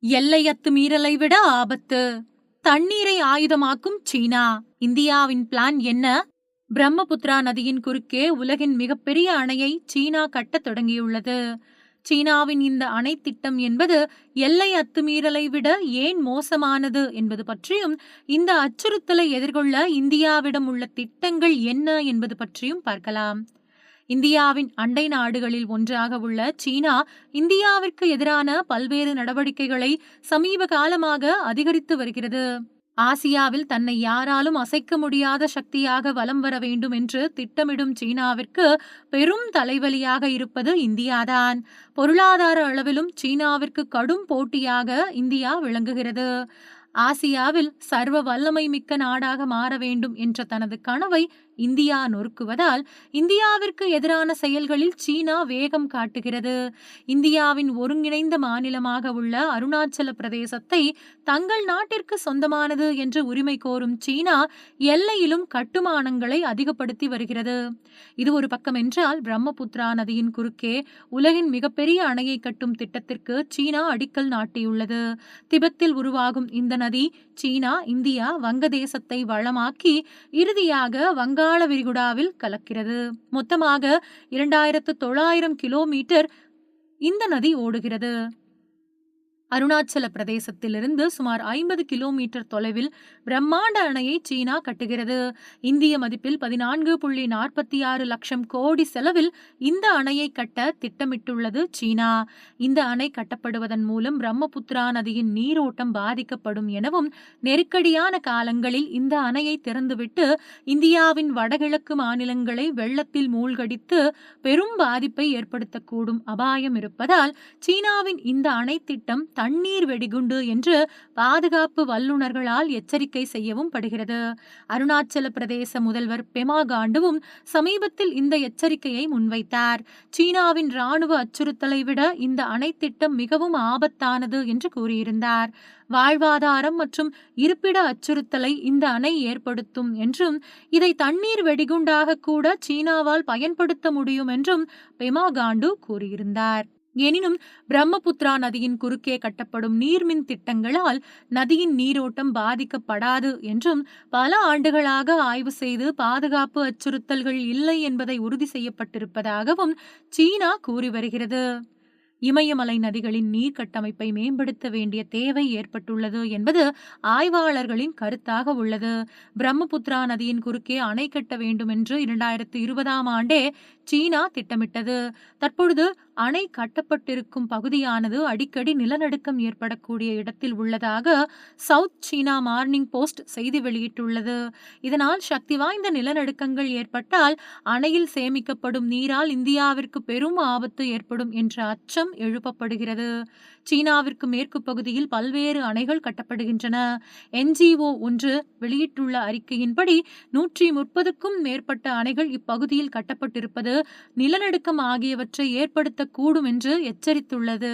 எல்லை மீறலை விட ஆபத்து. தண்ணீரை ஆயுதமாக்கும் சீனா. இந்தியாவின் பிளான் என்ன? பிரம்மபுத்திரா நதியின் குறுக்கே உலகின் மிகப்பெரிய அணையை சீனா கட்டத் தொடங்கியுள்ளது. சீனாவின் இந்த அணை திட்டம் என்பது எல்லை அத்துமீறலை விட ஏன் மோசமானது என்பது பற்றியும் இந்த அச்சுறுத்தலை எதிர்கொள்ள இந்தியாவிடம் உள்ள திட்டங்கள் என்ன என்பது பற்றியும் பார்க்கலாம். இந்தியாவின் அண்டை நாடுகளில் ஒன்றாக உள்ள சீனா இந்தியாவிற்கு எதிரான பல்வேறு நடவடிக்கைகளை சமீப காலமாக அதிகரித்து வருகிறது. ஆசியாவில் தன்னை யாராலும் அசைக்க முடியாத சக்தியாக வலம் வர வேண்டும் என்று திட்டமிடும் சீனாவிற்கு பெரும் தலைவலியாக இருப்பது இந்தியாதான். பொருளாதார அளவிலும் சீனாவிற்கு கடும் போட்டியாக இந்தியா விளங்குகிறது. ஆசியாவில் சர்வ வல்லமை மிக்க நாடாக மாற வேண்டும் என்ற தனது கனவை இந்தியா நொறுக்குவதால் இந்தியாவிற்கு எதிரான செயல்களில் சீனா வேகம் காட்டுகிறது. இந்தியாவின் ஒருங்கிணைந்த மாநிலமாக உள்ள அருணாச்சல பிரதேசத்தை தங்கள் நாட்டிற்கு சொந்தமானது என்று உரிமை கோரும் சீனா எல்லையிலும் கட்டுமானங்களை அதிகப்படுத்தி வருகிறது. இது ஒரு பக்கம் என்றால் பிரம்மபுத்திரா நதியின் குறுக்கே உலகின் மிகப்பெரிய அணையை கட்டும் திட்டத்திற்கு சீனா அடிக்கல் நாட்டியுள்ளது. திபெத்தில் உருவாகும் இந்த நதி சீனா இந்தியா வங்கதேசத்தை வளமாக்கி இறுதியாக வங்கா வங்காள விரிகுடாவில் கலக்கிறது. மொத்தமாக இரண்டாயிரத்து தொள்ளாயிரம் கிலோமீட்டர் இந்த நதி ஓடுகிறது. அருணாச்சல பிரதேசத்திலிருந்து சுமார் ஐம்பது கிலோமீட்டர் தொலைவில் பிரம்மாண்ட அணையை சீனா கட்டுகிறது. இந்திய மதிப்பில் பதினான்கு புள்ளி நாற்பத்தி ஆறு லட்சம் கோடி செலவில் இந்த அணையை கட்ட திட்டமிட்டுள்ளது சீனா. இந்த அணை கட்டப்படுவதன் மூலம் பிரம்மபுத்திரா நதியின் நீரோட்டம் பாதிக்கப்படும் எனவும் நெருக்கடியான காலங்களில் இந்த அணையை திறந்துவிட்டு இந்தியாவின் வடகிழக்கு மாநிலங்களை வெள்ளத்தில் மூழ்கடித்து பெரும் பாதிப்பை ஏற்படுத்தக்கூடும் அபாயம் இருப்பதால் சீனாவின் இந்த அணை திட்டம் தண்ணீர் வெடிகுண்டு என்று பாதுகாப்பு வல்லுநர்களால் எச்சரிக்கை செய்யவும் படுகிறது. அருணாச்சல பிரதேச முதல்வர் பெமா காண்டுவும் சமீபத்தில் இந்த எச்சரிக்கையை முன்வைத்தார். சீனாவின் ராணுவ அச்சுறுத்தலை விட இந்த அணை திட்டம் மிகவும் ஆபத்தானது என்று கூறியிருந்தார். வாழ்வாதாரம் மற்றும் இருப்பிட அச்சுறுத்தலை இந்த அணை ஏற்படுத்தும் என்றும் இதை தண்ணீர் வெடிகுண்டாக கூட சீனாவால் பயன்படுத்த முடியும் என்றும் பெமா காண்டு கூறியிருந்தார். எனினும் பிரம்மபுத்திரா நதியின் குறுக்கே கட்டப்படும் நீர்மின் திட்டங்களால் நதியின் நீரோட்டம் பாதிக்கப்படாது என்றும் பல ஆண்டுகளாக ஆய்வு செய்து பாதுகாப்பு அச்சுறுத்தல்கள் இல்லை என்பதை உறுதி செய்யப்பட்டிருப்பதாகவும் சீனா கூறி வருகிறது. இமயமலை நதிகளின் நீர் கட்டமைப்பை மேம்படுத்த வேண்டிய தேவை ஏற்பட்டுள்ளது என்பது ஆய்வாளர்களின் கருத்தாக உள்ளது. பிரம்மபுத்திரா நதியின் குறுக்கே அணை கட்ட வேண்டும் என்று இரண்டாயிரத்து இருபதாம் ஆண்டே சீனா திட்டமிட்டது. தற்பொழுது அணை கட்டப்பட்டிருக்கும் பகுதியானது அடிக்கடி நிலநடுக்கம் ஏற்படக்கூடிய இடத்தில் உள்ளதாக சவுத் சீனா மார்னிங் போஸ்ட் செய்தி வெளியிட்டுள்ளது. இதனால் சக்தி வாய்ந்த நிலநடுக்கங்கள் ஏற்பட்டால் அணையில் சேமிக்கப்படும் நீரால் இந்தியாவிற்கு பெரும் ஆபத்து ஏற்படும் என்ற அச்சம் எழுப்பப்படுகிறது. சீனாவிற்கு மேற்கு பகுதியில் பல்வேறு அணைகள் கட்டப்படுகின்றன. என்ஜிஓ ஒன்று வெளியிட்டுள்ள அறிக்கையின்படி நூற்றி முப்பதுக்கும் மேற்பட்ட அணைகள் இப்பகுதியில் கட்டப்பட்டிருப்பது நிலநடுக்கம் ஆகியவற்றை ஏற்படுத்த ஏற்படுத்தக்கூடும் என்று எச்சரித்துள்ளது.